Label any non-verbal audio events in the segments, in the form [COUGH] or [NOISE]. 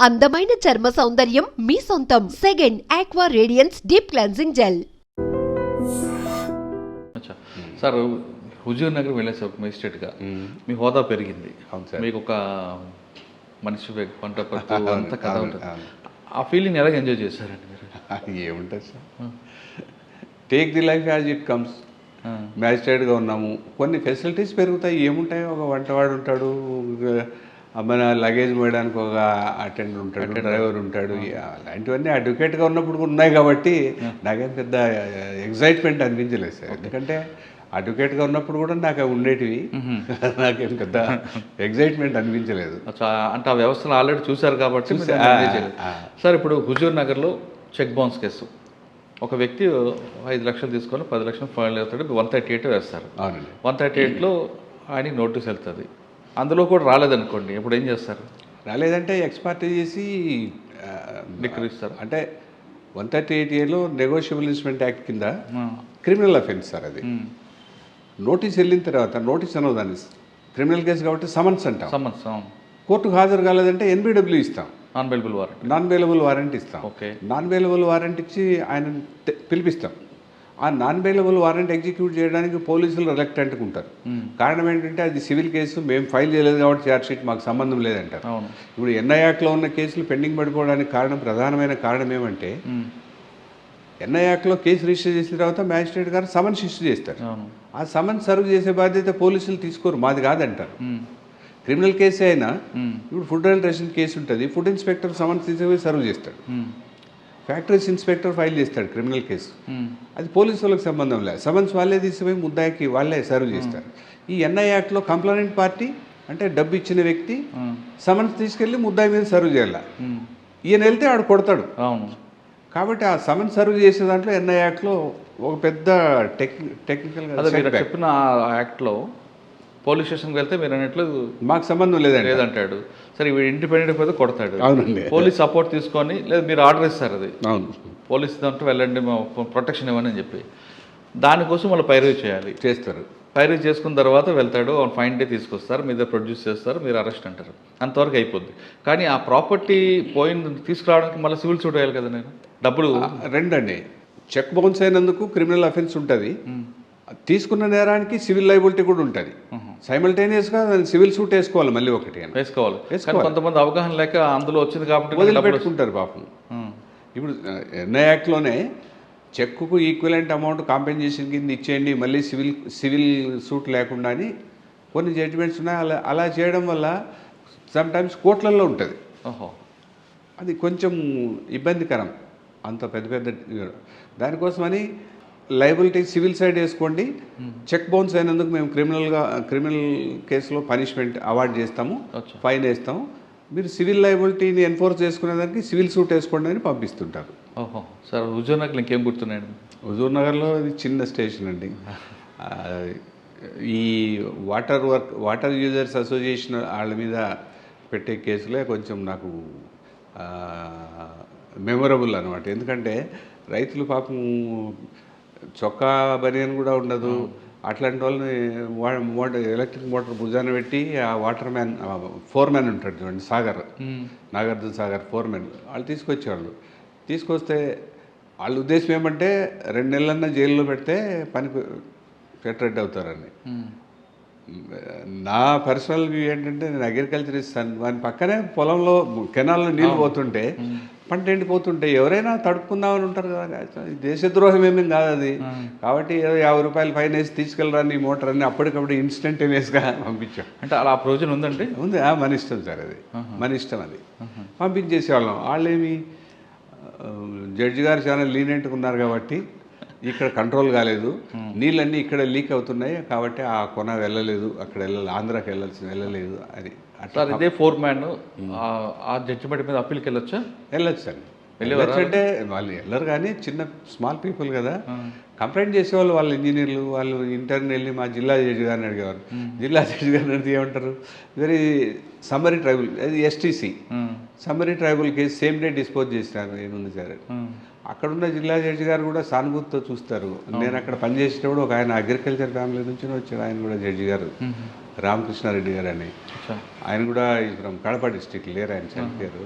అందమైన చర్మ సౌందర్యం మీ సొంతం. Second aqua radiance deep cleansing gel అచ్చా. సార్ హుజూర్ నగర్ వెళ్ళేసారు మేజిస్ట్రేట్గా మీ హోదా పెరిగింది. అవును సార్. మీకు ఒక మనిషి పంట పట్టు అంత కథ ఉంటుంది. ఆ ఫీలింగ్ ఎలాగ ఎంజాయ్ చేశారండి మీరు? [LAUGHS] ఏముంటుంది sir? Take the life as it comes మ్యాజిస్ట్రేట్గా ఉన్నాము. కొన్ని ఫెసిలిటీస్ పెరుగుతాయి. ఏముంటాయి? ఒక వంటవాడు ఉంటాడు మన లగేజ్ మోయడానికి ఒక అటెండర్ ఉంటాడు డ్రైవర్ ఉంటాడు. అలాంటివన్నీ అడ్వకేట్గా ఉన్నప్పుడు కూడా ఉన్నాయి కాబట్టి నాకేం పెద్ద ఎగ్జైట్మెంట్ అనిపించలేదు సార్. ఎందుకంటే అడ్వకేట్గా ఉన్నప్పుడు కూడా నాకు అవి ఉండేటివి. [LAUGHS] నాకేం పెద్ద ఎగ్జైట్మెంట్ అనిపించలేదు. అంటే ఆ వ్యవస్థను ఆల్రెడీ చూశారు కాబట్టి. సార్ ఇప్పుడు హుజూర్ నగర్లో చెక్ బౌన్స్ కేసు. ఒక వ్యక్తి ఐదు లక్షలు తీసుకొని పది లక్షలు ఫైన్ అవుతాడు వన్ థర్టీ ఎయిట్ వేస్తారు. వన్ థర్టీ ఎయిట్లో ఆయనకి నోటీస్ వెళ్తుంది. అందులో కూడా రాలేదనుకోండి ఇప్పుడు ఏం చేస్తారు? రాలేదంటే ఎక్స్పర్ట్ చేసి డిక్రీస్తారు అంటే వన్ థర్టీ ఎయిట్ ఏలో నెగోషియబుల్ ఇన్స్ట్రుమెంట్ యాక్ట్ కింద క్రిమినల్ అఫెన్స్ సార్ అది. నోటీస్ వెళ్ళిన తర్వాత నోటీస్ అనవు దాన్ని క్రిమినల్ కేసు కాబట్టి సమన్స్ అంటాం. సమ్మన్స్ కోర్టుకు హాజరు కాలేదంటే ఎన్బిడబ్ల్యూ ఇస్తాం non bailable warrant non bailable warrant ఇస్తాం. ఓకే. నాన్ బెయిలబుల్ వారెంట్ ఇచ్చి ఆయన పిలిపిస్తాం. ఆ నాన్ బెయిలబుల్ వారెంట్ ఎగ్జిక్యూట్ చేయడానికి పోలీసులు రిలక్టెంట్గా ఉంటారు కారణం ఏంటంటే అది సివిల్ కేసు మేము ఫైల్ చేయలేదు కాబట్టి ఛార్జ్ షీట్ మాకు సంబంధం లేదంటారు ఇప్పుడు ఎన్ఐ యాక్ట్లో ఉన్న కేసులు పెండింగ్ పడిపోవడానికి కారణం ప్రధానమైన కారణం ఏమంటే. ఎన్ఐ యాక్ట్లో కేసు రిజిస్టర్ చేసిన తర్వాత మ్యాజిస్ట్రేట్ గారు సమన్స్ ఇష్యూ చేస్తారు ఆ సమన్స్ సర్వ్ చేసే బాధ్యత పోలీసులు తీసుకోరు మాది కాదంటారు. క్రిమినల్ కేసే అయినా. ఇప్పుడు ఫుడ్ అండ్ రేషన్ కేసు ఉంటుంది ఫుడ్ ఇన్స్పెక్టర్ సమన్స్ తీసుకుపోయి సర్వ్ చేస్తాడు. ఫ్యాక్టరీస్ ఇన్స్పెక్టర్ ఫైల్ చేస్తాడు క్రిమినల్ కేసు. మ్మ్. అది పోలీసు వాళ్ళకి సంబంధం లేదు. సమన్స్ వాళ్ళే తీసుకుపోయి ముద్దాయికి వాళ్ళే సర్వ్ చేస్తారు. ఈ ఎన్ఐ యాక్ట్లో కంప్లైంట్ పార్టీ అంటే డబ్బు ఇచ్చిన వ్యక్తి మ్మ్. సమన్స్ తీసుకెళ్ళి ముద్దాయి మీద సర్వ్ చేయాలి. ఈయన వెళ్తే ఆడు కొడతాడు. అవును. కాబట్టి ఆ సమన్ సర్వ్ చేసే దాంట్లో ఎన్ఐ యాక్ట్లో ఒక పెద్ద టెక్ టెక్నికల్ చెప్పిన యాక్ట్లో పోలీస్ స్టేషన్కి వెళ్తే మీరు అన్నట్లు మాకు సంబంధం లేదండి లేదంటాడు. సరే వీడు ఇండిపెండెంట్ పోతే కొడతాడు. అవునండి. పోలీస్ సపోర్ట్ తీసుకొని లేదా మీరు ఆర్డర్ ఇస్తారు అది. అవును. పోలీస్ దాంట్లో వెళ్ళండి మా ప్రొటెక్షన్ ఇవ్వని అని చెప్పి. దానికోసం వాళ్ళు పైరవీ చేయాలి. చేస్తారు. పైరవీ చేసుకున్న తర్వాత వెళ్తాడు ఫైన్ డే తీసుకొస్తారు మీద ప్రొడ్యూస్ చేస్తారు మీరు అరెస్ట్ అంటారు. అంతవరకు అయిపోద్ది. కానీ ఆ ప్రాపర్టీ పోయిన తీసుకురావడానికి మళ్ళీ సివిల్ సూట్ వేయాలి కదా నేను? డబ్బులు రెండండి. చెక్ బౌన్స్ అయినందుకు క్రిమినల్ అఫెన్స్ ఉంటుంది. తీసుకున్న నేరానికి సివిల్ లైబిలిటీ కూడా ఉంటుంది. సైమల్టేనియస్గా సివిల్ సూట్ వేసుకోవాలి మళ్ళీ ఒకటి వేసుకోవాలి. కొంతమంది అవగాహన లేక అందులో వచ్చింది కాబట్టి వదిలిపెట్టుకుంటారు పాపం. ఇప్పుడు ఎన్ఐ యాక్ట్లోనే చెక్కుకు ఈక్వలెంట్ అమౌంట్ కాంపెన్సేషన్ కింద ఇచ్చేయండి మళ్ళీ సివిల్ సివిల్ సూట్ లేకుండా అని కొన్ని జడ్జిమెంట్స్ ఉన్నాయి. అలా అలా చేయడం వల్ల సమ్ టైమ్స్ కోట్లల్లో ఉంటుంది. ఓహో. అది కొంచెం ఇబ్బందికరం. అంత పెద్ద పెద్ద దానికోసమని లైబిలిటీ సివిల్ సైడ్ వేసుకోండి. చెక్ బౌన్స్ అయినందుకు మేము క్రిమినల్గా క్రిమినల్ కేసులో పనిష్మెంట్ అవార్డ్ చేస్తాము. ఫైన్ వేస్తాము. మీరు సివిల్ లైబిలిటీని ఎన్ఫోర్స్ చేసుకునేదానికి సివిల్ సూట్ వేసుకోండి అని పంపిస్తుంటారు. ఓహో. సార్ హుజూర్నగర్లు ఇంకేం గుర్తున్నాయండి? హుజూర్ నగర్లో ఇది చిన్న స్టేషన్ అండి. [LAUGHS] ఈ water work water users association వాళ్ళ మీద పెట్టే కేసులే కొంచెం నాకు మెమొరబుల్ అనమాట ఎందుకంటే రైతులు పాపం చొక్కా బనియన్ కూడా ఉండదు. అట్లాంటి వాళ్ళని మోటార్ ఎలక్ట్రిక్ మోటార్ భుజాన పెట్టి ఆ వాటర్ మ్యాన్ ఫోర్ మ్యాన్ ఉంటాడు చూడండి సాగర్. నాగార్జున సాగర్ ఫోర్ మ్యాన్ వాళ్ళు తీసుకొచ్చేవాళ్ళు. తీసుకొస్తే వాళ్ళ ఉద్దేశం ఏమంటే రెండు నెలలన్నా జైల్లో పెడితే పని పెట్టరెడ్డి అవుతారని. నా పర్సనల్ వ్యూ ఏంటంటే నేను అగ్రికల్చర్ ఇస్తాను దాని పక్కనే పొలంలో కెనాల్లో నీళ్ళు పోతుంటే పంట ఎండిపోతుంటే ఎవరైనా తడుపుకుందామని ఉంటారు కదా. దేశద్రోహం ఏమీ కాదు అది. కాబట్టి ఏదో యాభై రూపాయలు ఫైన్ వేసి తీసుకెళ్ళరా నీ మోటార్ అని అప్పటికప్పుడు ఇన్స్టంటేనియస్గా పంపించాం. అంటే అలా ఆ ప్రొవిజన్ ఉందండి? ఉంది. ఆ, మన ఇష్టం సార్ అది. మన ఇష్టం అది. పంపించేసేవాళ్ళం. వాళ్ళేమి ఆ, జడ్జి గారు చాలా లీనియంట్గా ఉన్నారు కాబట్టి ఇక్కడ కంట్రోల్ కాలేదు. నీళ్ళన్నీ ఇక్కడ లీక్ అవుతున్నాయి కాబట్టి ఆ కొన వెళ్ళలేదు. అక్కడ వెళ్ళాలి ఆంధ్రాకి వెళ్ళాల్సి వెళ్ళలేదు అది. అట్లా సార్ ఇదే ఫోర్ మ్యాన్ ఆ జడ్జిమెంట్ మీద అప్పీల్కి వెళ్ళొచ్చా వెళ్ళొచ్చు సార్ వెళ్ళొచ్చు అంటే వాళ్ళు వెళ్ళరు కానీ చిన్న స్మాల్ పీపుల్ కదా. కంప్లైంట్ చేసేవాళ్ళు వాళ్ళు ఇంజనీర్లు వాళ్ళు ఇంటర్న్ వెళ్ళి మా జిల్లా జడ్జి గారిని అడిగేవారు. జిల్లా జడ్జి గారిని అడిగితే ఏమంటారు? వెరీ సమ్మరీ ట్రైబుల్ అది STC. Summary trial case same day dispose చేసినారు ఏముంది సార్. అక్కడున్న జిల్లా జడ్జి గారు కూడా సానుభూతితో చూస్తారు. నేను అక్కడ పనిచేసేటప్పుడు ఒక ఆయన అగ్రికల్చర్ ఫ్యామిలీ నుంచి వచ్చారు ఆయన కూడా జడ్జి గారు. రామకృష్ణారెడ్డి గారు అని. ఆయన కూడా ఫ్రమ్ కడప డిస్టిక్ లేరు ఆయన చనిపోయారు.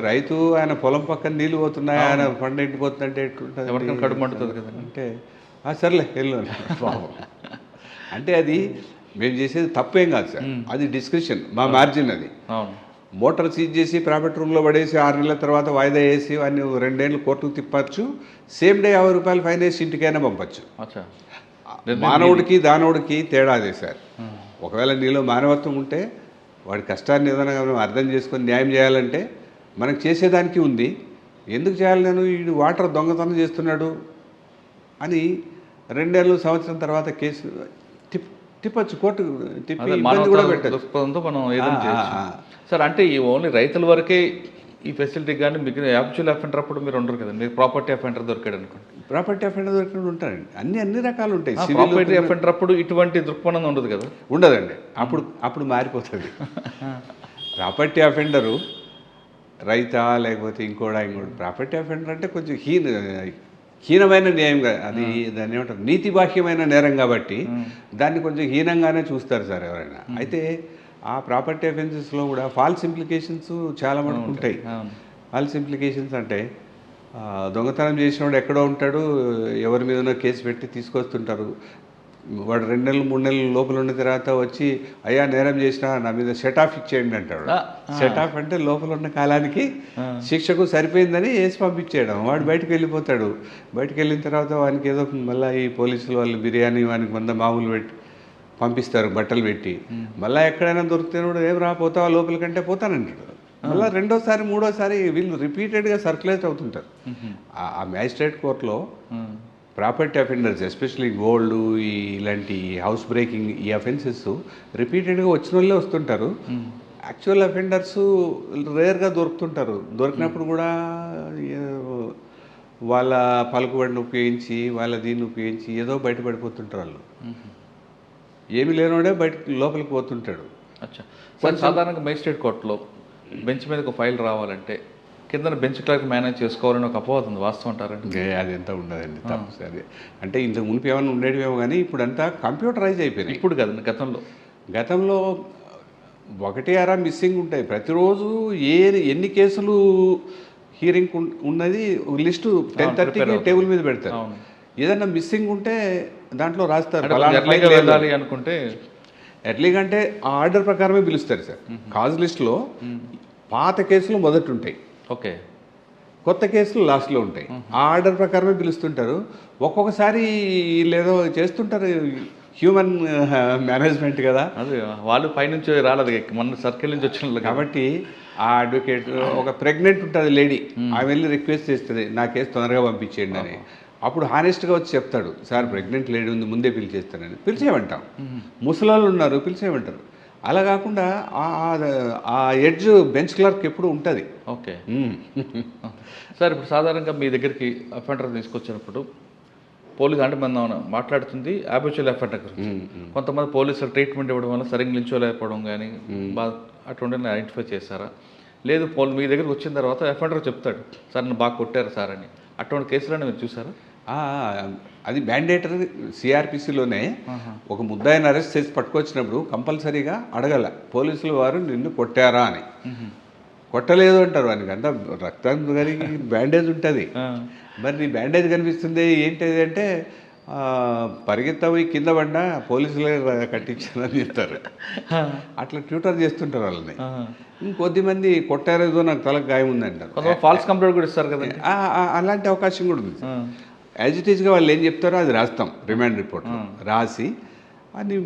రైతు ఆయన పొలం పక్కన నీళ్ళు పోతున్నాయి? ఆయన పంట ఎండిపోతుందంటే ఎట్లుంటుంది? ఎవరికైనా కడుపు మండుతుంది కదండి. అంటే "ఆ, సర్లే వెళ్ళు. పాపం. [LAUGHS] అంటే అది మేము చేసేది తప్పేం కాదు సార్. అది డిస్క్రిప్షన్ మా మార్జిన్ అది. మోటార్ సీజ్ చేసి ప్రైవేట్ రూమ్లో పడేసి ఆరు నెలల తర్వాత వాయిదా వేసి వాడిని రెండేళ్ళు కోర్టుకు తిప్పచ్చు. సేమ్ డే యాభై రూపాయలు ఫైన్ వేసి ఇంటికైనా పంపచ్చు. మానవుడికి దానవుడికి తేడా అదే సార్. ఒకవేళ నీలో మానవత్వం ఉంటే వాడి కష్టాన్ని ఏదైనా మనం అర్థం చేసుకొని న్యాయం చేయాలంటే మనకు చేసేదానికి ఉంది. ఎందుకు చేయాలి నేను? వీడు వాటర్ దొంగతనం చేస్తున్నాడు అని రెండేళ్ళు సంవత్సరం తర్వాత కేసు తిప్ తిప్పచ్చు కోర్టు తిప్పి కూడా పెట్టచ్చు. మనం సార్ అంటే ఈ ఓన్లీ రైతుల వరకే ఈ ఫెసిలిటీ కానీ మీకు యాక్చువల్ అఫెండర్ అప్పుడు మీరు ఉండరు కదా? మీరు ప్రాపర్టీ అఫెండర్ దొరికాడు అనుకోండి. ప్రాపర్టీ అఫెండర్ దొరికినట్టు ఉంటారండి. అన్ని అన్ని రకాలు ఉంటాయి. ప్రాపర్టీ అఫెండర్ అప్పుడు ఇటువంటి దృక్పథం ఉండదు కదా? ఉండదండి. అప్పుడు అప్పుడు మారిపోతుంది. ప్రాపర్టీ అఫెండరు రైతా లేకపోతే ఇంకోడా ఇంకోటి ప్రాపర్టీ అఫెండర్ అంటే కొంచెం హీన హీనమైన న్యాయం అది దాన్ని ఏమంటారు? నీతి బాహ్యమైన నేరం కాబట్టి దాన్ని కొంచెం హీనంగానే చూస్తారు సార్ ఎవరైనా. అయితే ఆ ప్రాపర్టీ అఫెన్సెస్లో కూడా ఫాల్స్ ఇంప్లికేషన్స్ చాలా మటుకు ఉంటాయి. ఫాల్స్ ఇంప్లికేషన్స్ అంటే దొంగతనం చేసినవాడు ఎక్కడో ఉంటాడు ఎవరి మీదనో కేసు పెట్టి తీసుకొస్తుంటారు. వాడు రెండు నెలలు మూడు నెలలు లోపల ఉన్న తర్వాత వచ్చి అయ్యా నేరం చేసిన నా మీద సెట్ ఆఫ్ ఇచ్చేయండి అంటాడు. సెట్ ఆఫ్ అంటే లోపల ఉన్న కాలానికి శిక్షకు సరిపోయిందని వేసి పంపించేయడం. వాడు బయటకు వెళ్ళిపోతాడు. బయటకు వెళ్ళిన తర్వాత వానికి ఏదో మళ్ళీ ఈ పోలీసులు వాళ్ళు బిర్యానీ వానికి వంద మామూలు పెట్టి పంపిస్తారు బట్టలు పెట్టి. మళ్ళీ ఎక్కడైనా దొరికితే కూడా ఏం రా పోతావా? లోపలికంటే పోతానంటాడు. మళ్ళీ రెండోసారి మూడోసారి వీళ్ళు రిపీటెడ్గా సర్క్యులేట్ అవుతుంటారు. ఆ- మ్యాజిస్ట్రేట్ కోర్టులో. ప్రాపర్టీ అఫెండర్స్ ఎస్పెషలీ గోల్డ్ ఈ ఇలాంటి హౌస్ బ్రేకింగ్ ఈ అఫెన్సెస్ రిపీటెడ్గా వచ్చిన వాళ్ళే వస్తుంటారు. యాక్చువల్ అఫెండర్స్ రేర్గా దొరుకుతుంటారు. దొరికినప్పుడు కూడా వాళ్ళ పలుకుబడిని ఉపయోగించి వాళ్ళ దీన్ని ఉపయోగించి ఏదో బయటపడిపోతుంటారు వాళ్ళు. ఏమి లేనివాడే బయట లోపలికి పోతుంటాడు. సాధారణంగా మేజిస్ట్రేట్ కోర్టులో బెంచ్ మీద ఒక ఫైల్ రావాలంటే కింద బెంచ్ క్లర్క్ మేనేజ్ చేసుకోవాలని ఒక అపోహ ఉంది వాస్తవం అంటారండి? ఏ, అది ఎంత ఉండదండి తప్పు సరే. అంటే ఇంతకు మునిపి ఏమైనా ఉండేటివేమో కానీ ఇప్పుడంతా కంప్యూటరైజ్ అయిపోయినాయి. ఇప్పుడు కదండి గతంలో. గతంలో ఒకటి అరా మిస్సింగ్ ఉంటాయి. ప్రతిరోజు ఏ ఎన్ని కేసులు హీరింగ్ ఉన్నది లిస్టు టెన్ థర్టీకి టేబుల్ మీద పెడతారు. ఏదన్నా మిస్సింగ్ ఉంటే దాంట్లో రాస్తారు. అనుకుంటే ఎర్లీగా అంటే ఆ ఆర్డర్ ప్రకారమే పిలుస్తారు సార్. కాజ్ లిస్ట్లో పాత కేసులు మొదట ఉంటాయి. ఓకే. కొత్త కేసులు లాస్ట్లో ఉంటాయి. ఆ ఆర్డర్ ప్రకారమే పిలుస్తుంటారు. ఒక్కొక్కసారి ఏదో చేస్తుంటారు హ్యూమన్ మేనేజ్మెంట్ కదా. అది వాళ్ళు పైనుంచి రాలేదు మన సర్కిల్ నుంచి వచ్చిన కాబట్టి ఆ అడ్వకేట్ ఒక ప్రెగ్నెంట్ ఉంటుంది లేడీ. ఆమె వెళ్ళి రిక్వెస్ట్ చేస్తుంది నా కేసు తొందరగా పంపించేయండి అని. అప్పుడు హానెస్ట్గా వచ్చి చెప్తాడు సార్ ప్రెగ్నెంట్ లేడీ ఉంది ముందే పిలిచేస్తానని. పిలిచేయమంటాం. ముసలాళ్ళు ఉన్నారు పిలిచేయమంటారు. అలా కాకుండా ఆ- ఎడ్జ్ బెంచ్ క్లర్క్ ఎప్పుడు ఉంటుంది. ఓకే. [LAUGHS] సార్ ఇప్పుడు సాధారణంగా మీ దగ్గరికి అఫెండర్ తీసుకొచ్చినప్పుడు పోలీస్ అంటే మనం మాట్లాడుతుంది అబిచువల్ అఫెండర్ గురించి. కొంతమంది పోలీసులు ట్రీట్మెంట్ ఇవ్వడం వల్ల సరిగ్గా నిల్చోలేకపోవడం కానీ బాగా అటువంటి ఐడెంటిఫై చేశారా? లేదు పోల్ మీ దగ్గరికి వచ్చిన తర్వాత అఫెండర్ చెప్తాడు సార్ నన్ను బాగా కొట్టారు సార్ అని. అటువంటి కేసులను మీరు చూసారా? అది మ్యాండేటరీ సిఆర్పిసిలోనే ఒక ముద్దాయిని అరెస్ట్ చేసి పట్టుకొచ్చినప్పుడు కంపల్సరీగా అడగల పోలీసులు వారు నిన్ను కొట్టారా? అని. కొట్టలేదు అంటారు. అంతా రక్తం కలిగి [LAUGHS] బ్యాండేజ్ ఉంటుంది. మరి నీ బ్యాండేజ్ కనిపిస్తుంది ఏంటిది అంటే పరిగెత్తవి కింద పడినా పోలీసులే కట్టించారని చెప్తారు. అట్లా ట్యూటర్ చేస్తుంటారు వాళ్ళని. ఇంకొద్ది మంది కొట్టారేదో నాకు తలకు గాయం ఉంది అంటారు కొంతమంది ఫాల్స్ కంప్లైంట్ కూడా ఇస్తారు ఆ, అలాంటి అవకాశం కూడా ఉంది. యాజ్ ఇట్ ఈస్గా వాళ్ళు ఏం చెప్తారో అది రాస్తాం రిమాండ్ రిపోర్ట్ రాసి అది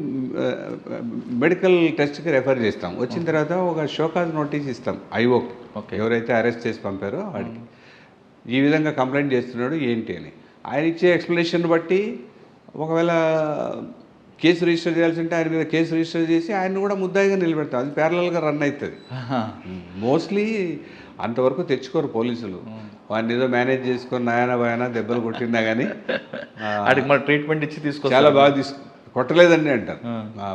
మెడికల్ టెస్ట్కి రెఫర్ చేస్తాం. వచ్చిన తర్వాత ఒక షోకాజ్ నోటీస్ ఇస్తాం ఐఓకి. ఎవరైతే అరెస్ట్ చేసి పంపారో వాడికి ఈ విధంగా కంప్లైంట్ చేస్తున్నాడు ఏంటి అని. ఆయన ఇచ్చే ఎక్స్ప్లెనేషన్ బట్టి ఒకవేళ కేసు రిజిస్టర్ చేయాల్సి ఉంటే ఆయన మీద కేసు రిజిస్టర్ చేసి ఆయన కూడా ముద్దాయిగా నిలబెడతాం. అది ప్యారలల్గా రన్ అవుతుంది. మోస్ట్లీ అంతవరకు తెచ్చుకోరు పోలీసులు. వాడిని ఏదో మేనేజ్ చేసుకొని నాయన బాయన దెబ్బలు కొట్టినా కానీ వాడికి మన ట్రీట్మెంట్ ఇచ్చి తీసుకొస్తారు. చాలా బాగా తీసు కొట్టలేదండి అంటారు.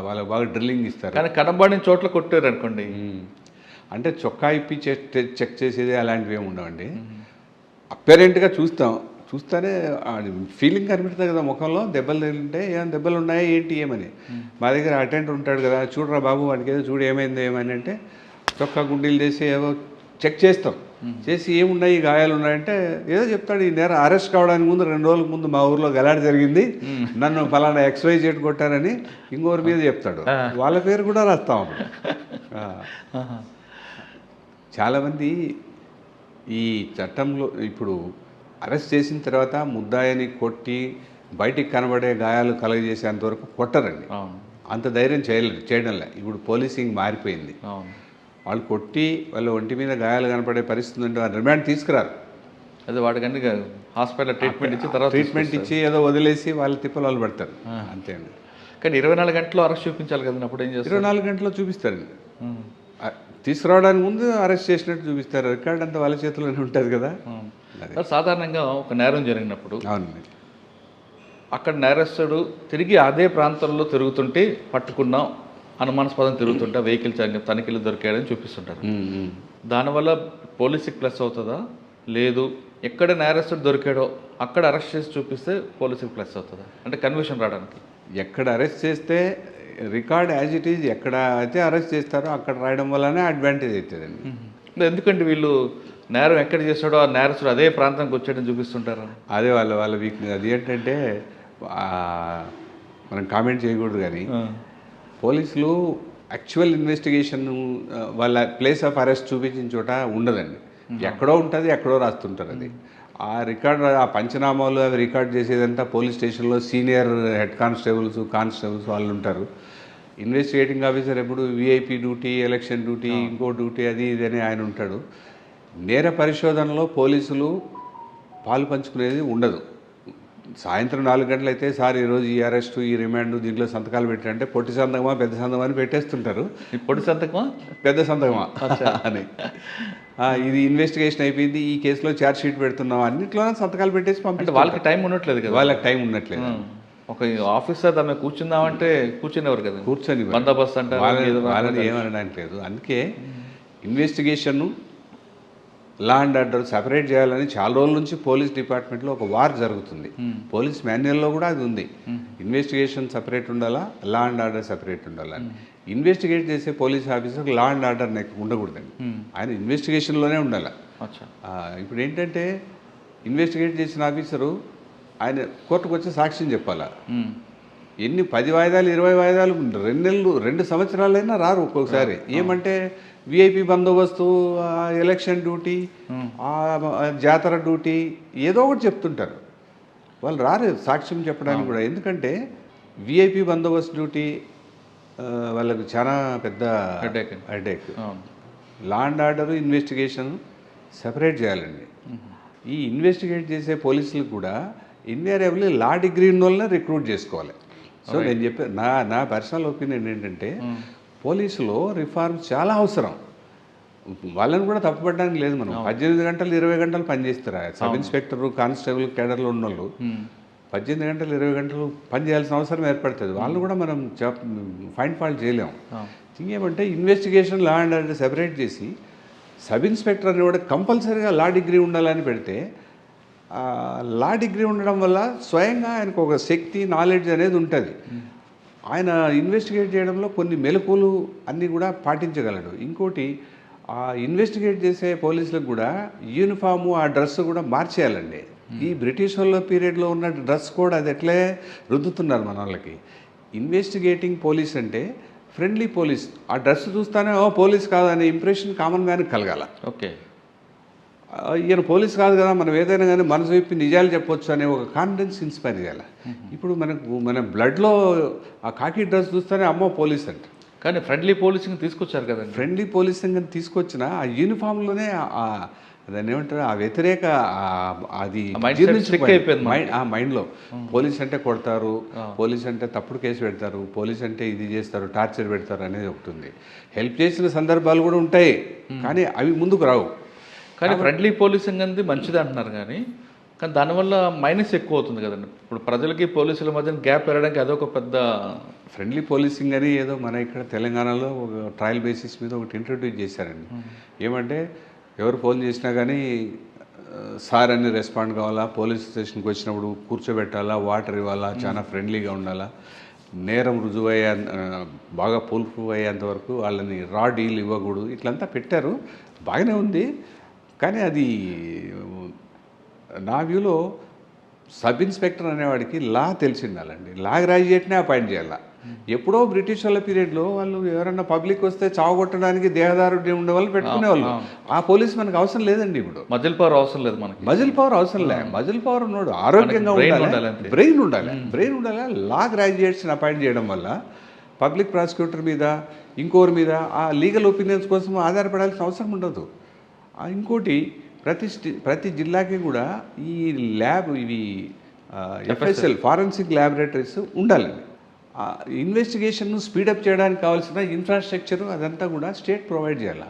వాళ్ళకి బాగా డ్రిల్లింగ్ ఇస్తారు. కానీ కనబడిన చోట్ల కొట్టారు అనుకోండి. అంటే చొక్కా ఇప్పి చెక్ చేసేది అలాంటివి ఏమి ఉండవండి. అప్పేరెంట్గా చూస్తాం. చూస్తేనే ఫీలింగ్ కనిపిస్తుంది కదా ముఖంలో. దెబ్బలు తగిలింటే ఏం దెబ్బలు ఉన్నాయా ఏంటి ఏమని. మా దగ్గర అటెండర్ ఉంటాడు కదా చూడరా బాబు వాడికి ఏదో చూడు ఏమైంది ఏమని అంటే చొక్కా గుండీలు చేసి ఏవో చెక్ చేస్తాం. చేసి ఏమున్నాయి గాయాలు ఉన్నాయంటే ఏదో చెప్తాడు ఈ నేర అరెస్ట్ కావడానికి ముందు రెండు రోజుల ముందు మా ఊర్లో గలాట జరిగింది. నన్ను ఫలానా ఎక్స్వై చేయట్ కొట్టారని ఇంకోరి మీద చెప్తాడు. వాళ్ళ పేరు కూడా రాస్తాం. [LAUGHS] చాలామంది ఈ చట్టంలో ఇప్పుడు అరెస్ట్ చేసిన తర్వాత ముద్దాయని కొట్టి బయటికి కనబడే గాయాలు కలగజేసేంత వరకు కొట్టరండి. అంత ధైర్యం చేయలేదు చేయడంలే. ఇప్పుడు పోలీసింగ్ మారిపోయింది. అవును. వాళ్ళు కొట్టి వాళ్ళ ఒంటి మీద గాయాలు కనపడే పరిస్థితి ఉంటే వాళ్ళు రిమాండ్ తీసుకురారు. అదే వాడికన్నీ హాస్పిటల్ ట్రీట్మెంట్ ఇచ్చి తర్వాత ట్రీట్మెంట్ ఇచ్చి ఏదో వదిలేసి వాళ్ళ తిప్పలు వాళ్ళు పడతారు. అంతే అండి కానీ ఇరవై నాలుగు గంటలు అరెస్ట్ చూపించాలి కదా అప్పుడు ఏం చేస్తారు? ఇరవై నాలుగు గంటల్లో చూపిస్తారండి. తీసుకురావడానికి ముందు అరెస్ట్ చేసినట్టు చూపిస్తారు. రికార్డ్ అంతా వాళ్ళ చేతిలోనే ఉంటుంది కదా. సాధారణంగా ఒక నేరం జరిగినప్పుడు అవునండి. అక్కడ నేరస్తుడు తిరిగి అదే ప్రాంతంలో తిరుగుతుంటే పట్టుకున్నాం. అనుమానాస్పదం తిరుగుతుంటే వెహికల్ తనిఖీలు దొరికాడని చూపిస్తుంటారు. దానివల్ల పోలీసుకి ప్లస్ అవుతుందా? లేదు. ఎక్కడ నేరస్తుడు దొరికాడో అక్కడ అరెస్ట్ చేసి చూపిస్తే పోలీసుకి ప్లస్ అవుతుందా? అంటే కన్విషన్ రావడానికి. ఎక్కడ అరెస్ట్ చేస్తే రికార్డ్ యాజ్ ఇట్ ఈజ్ ఎక్కడ అయితే అరెస్ట్ చేస్తారో అక్కడ రాయడం వల్లనే అడ్వాంటేజ్ అవుతుందండి ఎందుకంటే వీళ్ళు నేరం ఎక్కడ చేస్తాడో ఆ నేరస్తుడు అదే ప్రాంతానికి వచ్చాడని చూపిస్తుంటారు? అదే వాళ్ళ వాళ్ళ వీక్నెస్ అది ఏంటంటే మనం కామెంట్ చేయకూడదు కానీ పోలీసులు యాక్చువల్ ఇన్వెస్టిగేషన్ వాళ్ళ ప్లేస్ ఆఫ్ అరెస్ట్ చూపించిన చోట ఉండదండి. ఎక్కడో ఉంటుంది ఎక్కడో రాస్తుంటారు అది. ఆ రికార్డ్ ఆ పంచనామాలు అవి రికార్డ్ చేసేదంతా పోలీస్ స్టేషన్లో సీనియర్ హెడ్ కానిస్టేబుల్స్ కానిస్టేబుల్స్ వాళ్ళు ఉంటారు. ఇన్వెస్టిగేటింగ్ ఆఫీసర్ ఎప్పుడు విఐపి డ్యూటీ ఎలక్షన్ డ్యూటీ ఇంకో డ్యూటీ అది ఇది అని ఆయన ఉంటాడు. నేర పరిశోధనలో పోలీసులు పాలు పంచుకునేది ఉండదు. సాయంత్రం నాలుగు గంటలైతే సార్ ఈరోజు ఈ అరెస్టు ఈ రిమాండ్ దీంట్లో సంతకాలు పెట్టారంటే పొట్టి సంతకమా పెద్ద సంతకమా అని పెట్టేస్తుంటారు. పొడి సంతకమా? పెద్ద సంతకమా? [LAUGHS] అని. ఇది ఇన్వెస్టిగేషన్ అయిపోయింది ఈ కేసులో ఛార్జ్ షీట్ పెడుతున్నాం అన్నిట్లోనే సంతకాలు పెట్టేసి అంటే పంపిస్తే వాళ్ళకి టైం ఉండట్లేదు కదా? వాళ్ళకి టైం ఉన్నట్లేదు ఉమ్. ఒక ఆఫీసర్ ఆమె కూర్చుందామంటే కూర్చునేవారు కదా? కూర్చొని బందోబస్తు ఏదో వాళ్ళని ఏమనడానికి లేదు. అందుకే investigation law and order separate చేయాలని చాలా రోజుల నుంచి పోలీస్ డిపార్ట్మెంట్లో ఒక వార్ జరుగుతుంది. పోలీస్ మాన్యువల్లో కూడా అది ఉంది. ఇన్వెస్టిగేషన్ సెపరేట్ ఉండాలా? లా అండ్ ఆర్డర్ సెపరేట్ ఉండాలా అని ఇన్వెస్టిగేట్ చేసే police officer law and order ఉండకూడదండి. ఆయన ఇన్వెస్టిగేషన్లోనే ఉండాలి. ఇప్పుడు ఏంటంటే ఇన్వెస్టిగేట్ చేసిన ఆఫీసరు ఆయన కోర్టుకు వచ్చి సాక్ష్యం చెప్పాలా. ఎన్ని పది వాయిదాలు ఇరవై వాయిదాలు రెండు నెలలు రెండు సంవత్సరాలైనా రారు ఒక్కొక్కసారి. ఏమంటే విఐపి బందోబస్తు ఎలక్షన్ డ్యూటీ జాతర డ్యూటీ ఏదో ఒకటి చెప్తుంటారు. వాళ్ళు రారు సాక్ష్యం చెప్పడానికి కూడా. ఎందుకంటే విఐపి బందోబస్తు డ్యూటీ వాళ్ళకు చాలా పెద్ద. హెడేక్ అవును. Law and order investigation separate చేయాలండి. ఈ ఇన్వెస్టిగేట్ చేసే పోలీసులకు కూడా ఇన్వేరియబుల్లీ లా డిగ్రీ ఉన్న వాళ్ళని రిక్రూట్ చేసుకోవాలి. సో నేను చెప్పే నా నా పర్సనల్ ఒపీనియన్ ఏంటంటే పోలీసులో రిఫార్మ్స్ చాలా అవసరం. వాళ్ళని కూడా తప్పుపడడానికి లేదు మనం. పద్దెనిమిది గంటలు ఇరవై గంటలు పనిచేస్తారు సబ్ ఇన్స్పెక్టర్ కానిస్టేబుల్ కేడర్లో ఉన్న వాళ్ళు పద్దెనిమిది గంటలు ఇరవై గంటలు పని చేయాల్సిన అవసరం ఏర్పడుతుంది. వాళ్ళని కూడా మనం ఫైండ్ ఫాల్ట్ చేయలేము ఇంకేమంటే investigation law and order separate చేసి సబ్ ఇన్స్పెక్టర్ అనేవాడు కంపల్సరీగా లా డిగ్రీ ఉండాలని పెడితే లా డిగ్రీ ఉండడం వల్ల స్వయంగా ఆయనకు ఒక శక్తి నాలెడ్జ్ అనేది ఉంటుంది. ఆయన ఇన్వెస్టిగేట్ చేయడంలో కొన్ని మెలకువలు అన్నీ కూడా పాటించగలడు. ఇంకోటి ఆ ఇన్వెస్టిగేట్ చేసే పోలీసులకు కూడా యూనిఫాము ఆ డ్రెస్ కూడా మార్చేయాలండి. ఈ బ్రిటిష్ వాళ్ళ పీరియడ్లో ఉన్న డ్రెస్ కోడ్ అది ఎట్లే రుద్దుతున్నారు మన వాళ్ళకి ఇన్వెస్టిగేటింగ్ పోలీస్ అంటే ఫ్రెండ్లీ పోలీస్. ఆ డ్రెస్ చూస్తానే ఓ పోలీస్ కాదనే ఇంప్రెషన్ కామన్ మ్యాన్ కలగాల. ఓకే. ఈయన పోలీస్ కాదు కదా మనం ఏదైనా కానీ మనసు విప్పి నిజాలు చెప్పొచ్చు అనే ఒక కాన్ఫిడెన్స్ ఇన్స్పైర్ చేయాలి. ఇప్పుడు మనకు మన బ్లడ్లో ఆ కాకి డ్రెస్ చూస్తేనే అమ్మో పోలీస్ అంట. కానీ ఫ్రెండ్లీ పోలీసింగ్ తీసుకొచ్చారు కదండి. ఫ్రెండ్లీ పోలీసింగ్ అని తీసుకొచ్చిన ఆ యూనిఫామ్లోనే దాన్ని ఏమంటారు ఆ వ్యతిరేక అది అయిపోయింది మైండ్ ఆ మైండ్లో పోలీస్ అంటే కొడతారు పోలీస్ అంటే తప్పుడు కేసు పెడతారు పోలీస్ అంటే ఇది చేస్తారు టార్చర్ పెడతారు అనేది ఒకటి ఉంది. హెల్ప్ చేసిన సందర్భాలు కూడా ఉంటాయి కానీ అవి ముందుకు రావు. కానీ ఫ్రెండ్లీ పోలీసింగ్ అనేది మంచిది అంటున్నారు కానీ కానీ దానివల్ల మైనస్ ఎక్కువ అవుతుంది కదండి. ఇప్పుడు ప్రజలకి పోలీసుల మధ్య గ్యాప్ పెరగడానికి అదొక పెద్ద ఫ్రెండ్లీ పోలీసింగ్ అని ఏదో మన ఇక్కడ తెలంగాణలో ఒక ట్రయల్ బేసిస్ మీద ఒకటి ఇంట్రడ్యూస్ చేశారండి. ఏమంటే ఎవరు ఫోన్ చేసినా కానీ సార్ అని రెస్పాండ్ కావాలా పోలీస్ స్టేషన్కి వచ్చినప్పుడు కూర్చోబెట్టాలా వాటర్ ఇవ్వాలా చాలా ఫ్రెండ్లీగా ఉండాలా నేరం రుజువయ్యే బాగా పూల్పు అయ్యేంత వరకు వాళ్ళని రా డీల్ ఇవ్వకూడదు ఇట్లంతా పెట్టారు. బాగానే ఉంది. కానీ అది నా వ్యూలో సబ్ ఇన్స్పెక్టర్ అనేవాడికి లా తెలిసి ఉండాలండి లా గ్రాడ్యుయేట్నే అపాయింట్ చేయాలి. ఎప్పుడో బ్రిటిష్ వాళ్ళ పీరియడ్లో వాళ్ళు ఎవరన్నా పబ్లిక్ వస్తే చావగొట్టడానికి దేహదారుడ్యం ఉండే వాళ్ళు పెట్టుకునేవాళ్ళు. ఆ పోలీస్ మనకు అవసరం లేదండి ఇప్పుడు. మధ్యలో పవర్ అవసరం లేదు మనకి. మజిల్ పవర్ అవసరం లే. మజిల్ పవర్ ఉన్నాడు ఆరోగ్యంగా ఉండాలి. బ్రెయిన్ ఉండాలి. బ్రెయిన్ ఉండాలి లా గ్రాడ్యుయేట్స్ని అపాయింట్ చేయడం వల్ల పబ్లిక్ ప్రాసిక్యూటర్ మీద ఇంకోరి మీద ఆ లీగల్ ఒపీనియన్స్ కోసం ఆధారపడాల్సిన అవసరం ఉండదు. ఇంకోటి ప్రతి ప్రతి జిల్లాకి కూడా ఈ ల్యాబ్ ఇవి ఎఫ్ఎస్ఎల్ ఫారెన్సిక్ ల్యాబొరేటరీస్ ఉండాలండి ఇన్వెస్టిగేషన్ స్పీడప్ చేయడానికి కావాల్సిన ఇన్ఫ్రాస్ట్రక్చర్ అదంతా కూడా స్టేట్ ప్రొవైడ్ చేయాలి.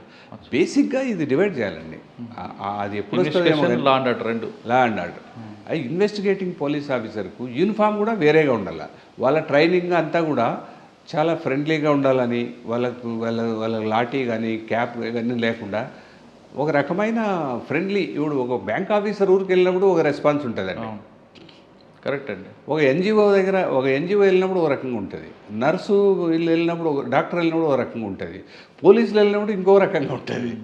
బేసిక్గా ఇది డివైడ్ చేయాలండి. అది ఎప్పుడు లా అండ్ ఆర్డర్ రెండు. Law and order investigating police ఆఫీసర్కు uniform కూడా వేరేగా ఉండాలి. వాళ్ళ ట్రైనింగ్ అంతా కూడా చాలా ఫ్రెండ్లీగా ఉండాలని వాళ్ళకు వాళ్ళ వాళ్ళ లాఠీ కానీ క్యాప్ కానీ లేకుండా ఒక రకమైన ఫ్రెండ్లీ ఇప్పుడు ఒక బ్యాంక్ ఆఫీసర్ ఊరికి వెళ్ళినప్పుడు ఒక రెస్పాన్స్ ఉంటుందండి. కరెక్ట్ అండి. ఒక ఎన్జిఓ దగ్గర ఒక ఎన్జిఓ వెళ్ళినప్పుడు ఒక రకంగా ఉంటుంది. నర్సు వీళ్ళు వెళ్ళినప్పుడు ఒక డాక్టర్ వెళ్ళినప్పుడు ఒక రకంగా ఉంటుంది. పోలీసులు వెళ్ళినప్పుడు ఇంకో రకంగా ఉంటుంది.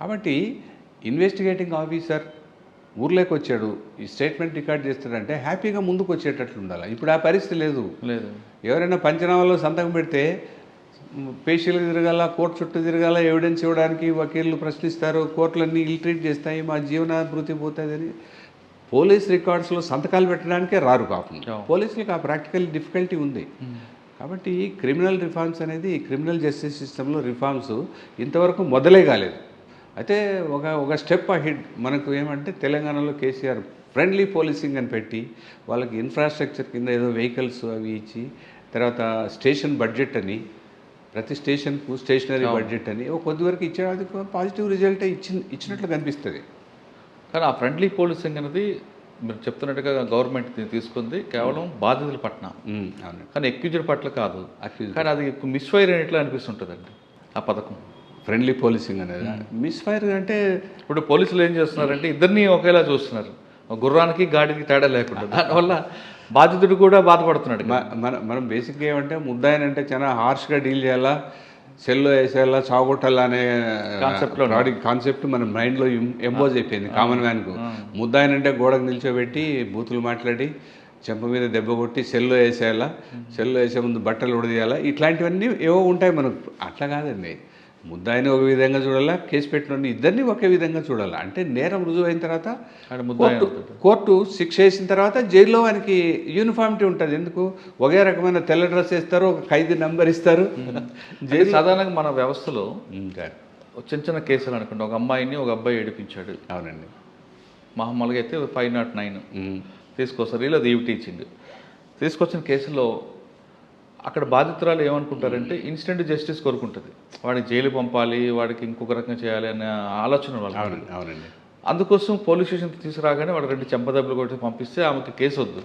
కాబట్టి ఇన్వెస్టిగేటింగ్ ఆఫీసర్ ఊర్లోకి వచ్చాడు ఈ స్టేట్మెంట్ రికార్డ్ చేస్తాడంటే హ్యాపీగా ముందుకు వచ్చేటట్లు ఉండాలి. ఇప్పుడు ఆ పరిస్థితి లేదు. లేదు. ఎవరైనా పంచనామాలో సంతకం పెడితే పేషీలకు తిరగాల కోర్టు చుట్టూ తిరగాల ఎవిడెన్స్ ఇవ్వడానికి వకీళ్ళు ప్రశ్నిస్తారు కోర్టులన్నీ ఇల్ట్రీట్ చేస్తాయి మా జీవనాభివృద్ధి పోతుందని. పోలీస్ రికార్డ్స్లో సంతకాలు పెట్టడానికే రారు పాపం. పోలీసులకు ఆ ప్రాక్టికల్ డిఫికల్టీ ఉంది. కాబట్టి క్రిమినల్ రిఫార్మ్స్ అనేది క్రిమినల్ జస్టిస్ సిస్టంలో రిఫార్మ్స్ ఇంతవరకు మొదలే కాలేదు. అయితే ఒక ఒక స్టెప్ అహిడ్ మనకు ఏమంటే తెలంగాణలో కేసీఆర్ ఫ్రెండ్లీ పోలీసింగ్ అని పెట్టి వాళ్ళకి ఇన్ఫ్రాస్ట్రక్చర్ కింద ఏదో వెహికల్స్ అవి ఇచ్చి తర్వాత స్టేషన్ బడ్జెట్ అని ప్రతి స్టేషన్కు స్టేషనరీ బడ్జెట్ అని ఒక కొద్ది వరకు ఇచ్చాడు. అది పాజిటివ్ రిజల్ట్ ఇచ్చి ఇచ్చినట్లు కనిపిస్తుంది. కానీ ఆ ఫ్రెండ్లీ పోలీసింగ్ అనేది మీరు చెప్తున్నట్టుగా గవర్నమెంట్ తీసుకుంది కేవలం బాధితుల పట్ల. కానీ ఎక్యూజర్ పట్ల కాదు. కానీ అది మిస్ఫైర్ అయినట్లు అనిపిస్తుంటుందండి ఆ పథకం. ఫ్రెండ్లీ పోలీసింగ్ అనేది. మిస్ ఫైర్ అంటే ఇప్పుడు పోలీసులు ఏం చేస్తున్నారంటే ఇద్దరిని ఒకేలా చూస్తున్నారు. గుర్రానికి గాడికి తేడా లేకుండా. దానివల్ల బాధితుడు కూడా బాధపడుతున్నాడు మన మనం బేసిక్గా ఏమంటే ముద్దాయనంటే చాలా హార్ష్గా డీల్ చేయాలా సెల్లో వేసేయాలా చావగొట్టాలా అనే Concept లో ప్రాడక్ట్ కాన్సెప్ట్ మన మైండ్లో ఎంపోజ్ అయిపోయింది కామన్ మ్యాన్కు. ముద్దాయనంటే గోడకు నిల్చోబెట్టి బూతులు మాట్లాడి చెంప మీద దెబ్బ కొట్టి సెల్లో వేసేయాలా సెల్లో వేసే ముందు బట్టలు ఉడదీయాలా ఇట్లాంటివన్నీ ఏవో ఉంటాయి మనకు. అట్లా కాదండి. ముద్దాయిని ఒక విధంగా చూడాలా కేసు పెట్టిన ఇద్దరిని ఒకే విధంగా చూడాలా? అంటే నేరం రుజువు అయిన తర్వాత కోర్టు కోర్టు శిక్ష వేసిన తర్వాత జైల్లో వానికి యూనిఫామిటీ ఉంటుంది. ఎందుకు? ఒకే రకమైన తెల్ల డ్రెస్ వేస్తారు ఒక ఖైదీ నంబర్ ఇస్తారు. [LAUGHS] అంటే సాధారణంగా మన వ్యవస్థలో చిన్న చిన్న కేసులు అనుకోండి. ఒక అమ్మాయిని ఒక అబ్బాయి ఏడిపించాడు. అవునండి. మామూలుగా అయితే ఫైవ్ నాట్ నైన్. తీసుకొస్తారు. ఇలా ఈవ్ టీచింగ్ తీసుకొచ్చిన కేసులో అక్కడ బాధితురాలు ఏమనుకుంటారంటే ఇన్స్టెంట్ జస్టిస్ కోరుకుంటుంది. వాడికి జైలు పంపాలి వాడికి ఇంకొక రకంగా చేయాలి అనే ఆలోచన వాళ్ళు అవునండి అవునండి. అందుకోసం పోలీస్ స్టేషన్ తీసుకురాగానే వాడు రెండు చెంపదెబ్బలు కొట్టి పంపిస్తే ఆమెకి కేసు వద్దు.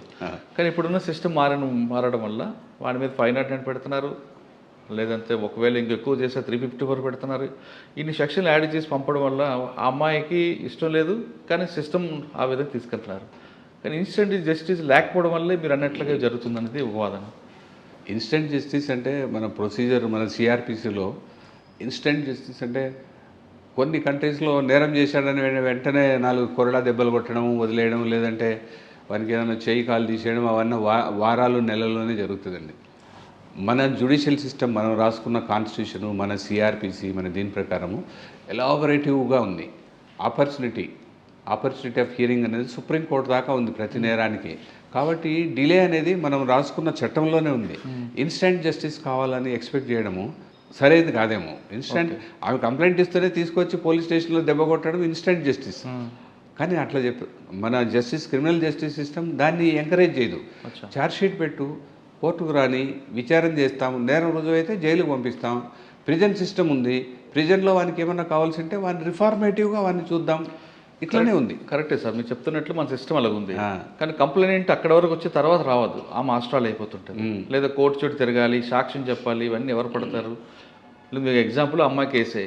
కానీ ఇప్పుడున్న సిస్టమ్ మారడం మారడం వల్ల వాడి మీద ఫైవ్ నాట్ నైన్ పెడుతున్నారు. లేదంటే ఒకవేళ ఇంక ఎక్కువ చేస్తే త్రీ ఫిఫ్టీ ఫోర్ పెడుతున్నారు. ఇన్ని సెక్షన్లు యాడ్ చేసి పంపడం వల్ల ఆ అమ్మాయికి ఇష్టం లేదు కానీ సిస్టమ్ ఆ విధంగా తీసుకెళ్తున్నారు. కానీ ఇన్స్టెంట్ జస్టిస్ లేకపోవడం వల్లే మీరు అన్నట్లుగా జరుగుతుందనేది ఒక వాదన. ఇన్స్టెంట్ జస్టిస్ అంటే మన ప్రొసీజర్ మన సిఆర్పిసిలో ఇన్స్టెంట్ జస్టిస్ అంటే కొన్ని కంట్రీస్లో నేరం చేశాడని వెంటనే నాలుగు కొరడా దెబ్బలు కొట్టడం వదిలేయడం లేదంటే వానికి ఏదైనా చేయి కాలు తీసేయడం అవన్నీ వా వారాలు నెలల్లోనే జరుగుతుందండి. మన జ్యుడిషియల్ సిస్టమ్ మనం రాసుకున్న కాన్స్టిట్యూషను మన సిఆర్పిసి మన దీని ప్రకారము ఎలాబరేటివ్గా ఉంది. ఆపర్చునిటీ ఆపర్చునిటీ ఆఫ్ హియరింగ్ అనేది సుప్రీంకోర్టు దాకా ఉంది ప్రతి నేరానికి. కాబట్టి డిలే అనేది మనం రాసుకున్న చట్టంలోనే ఉంది. ఇన్స్టెంట్ జస్టిస్ కావాలని ఎక్స్పెక్ట్ చేయడము సరైనది కాదేమో. ఇన్స్టెంట్ ఆమె కంప్లైంట్ ఇస్తేనే తీసుకొచ్చి పోలీస్ స్టేషన్లో దెబ్బ కొట్టడం ఇన్స్టెంట్ జస్టిస్. కానీ అట్లా చెప్పు మన జస్టిస్ క్రిమినల్ జస్టిస్ సిస్టమ్ దాన్ని ఎంకరేజ్ చేయదు. ఛార్జ్షీట్ పెట్టు కోర్టుకు రాని విచారణ చేస్తాం నేరం రుజువైతే జైలుకు పంపిస్తాం. ప్రిజన్ సిస్టమ్ ఉంది. ప్రిజన్లో వానికి ఏమన్నా కావాల్సి ఉంటే వాడిని రిఫార్మేటివ్గా వాడిని చూద్దాం. ఇట్లనే ఉంది. కరెక్టే సార్. మీరు చెప్తున్నట్లు మన సిస్టమ్ అలాగ ఉంది. కానీ కంప్లైంట్ అక్కడ వరకు వచ్చి తర్వాత రావద్దు. ఆ మాస్టరాలు అయిపోతుంటుంది లేదా కోర్టు చుట్టూ తిరగాలి సాక్ష్యం చెప్పాలి ఇవన్నీ ఎవరు పడతారు? మీకు ఎగ్జాంపుల్ అమ్మాయి కేసే.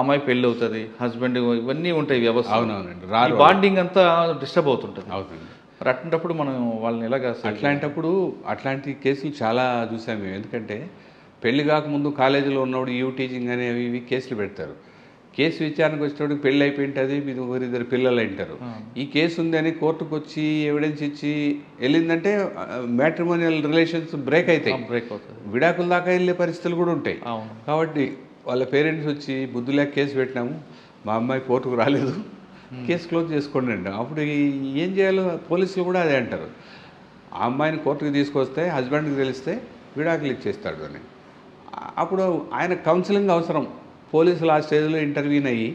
అమ్మాయి పెళ్ళి అవుతుంది హస్బెండ్ ఇవన్నీ ఉంటాయి వ్యవస్థ అవునవునండి. బాండింగ్ అంతా డిస్టర్బ్ అవుతుంటుంది. అవుతుంది మరి అట్లాంటప్పుడు మనం వాళ్ళని ఎలాగా అట్లాంటప్పుడు అట్లాంటి కేసులు చాలా చూసాం మేము. ఎందుకంటే పెళ్ళి కాకముందు కాలేజీలో ఉన్నప్పుడు యూ టీచింగ్ అనేవి ఇవి కేసులు పెడతారు. కేసు విచారణకు వచ్చేటప్పుడు పెళ్ళి అయిపోయింటుంది మీరు ఒకరిద్దరు పిల్లలు అంటారు. ఈ కేసు ఉందని కోర్టుకు వచ్చి ఎవిడెన్స్ ఇచ్చి వెళ్ళిందంటే మ్యాట్రిమోనియల్ రిలేషన్స్ బ్రేక్ అవుతాయి. బ్రేక్ అవుతుంది విడాకుల దాకా వెళ్ళే పరిస్థితులు కూడా ఉంటాయి. కాబట్టి వాళ్ళ పేరెంట్స్ వచ్చి బుద్ధులేక కేసు పెట్టినాము మా అమ్మాయి కోర్టుకు రాలేదు కేసు క్లోజ్ చేసుకోండి అండి అప్పుడు ఏం చేయాలో పోలీసులు కూడా అదే అంటారు. ఆ అమ్మాయిని కోర్టుకు తీసుకొస్తే హస్బెండ్కి తెలిస్తే విడాకులు ఇచ్చేస్తాడు అని. అప్పుడు ఆయన కౌన్సిలింగ్ అవసరం. పోలీసులు ఆ స్టేజ్లో ఇంటర్వ్యూన్ అయ్యి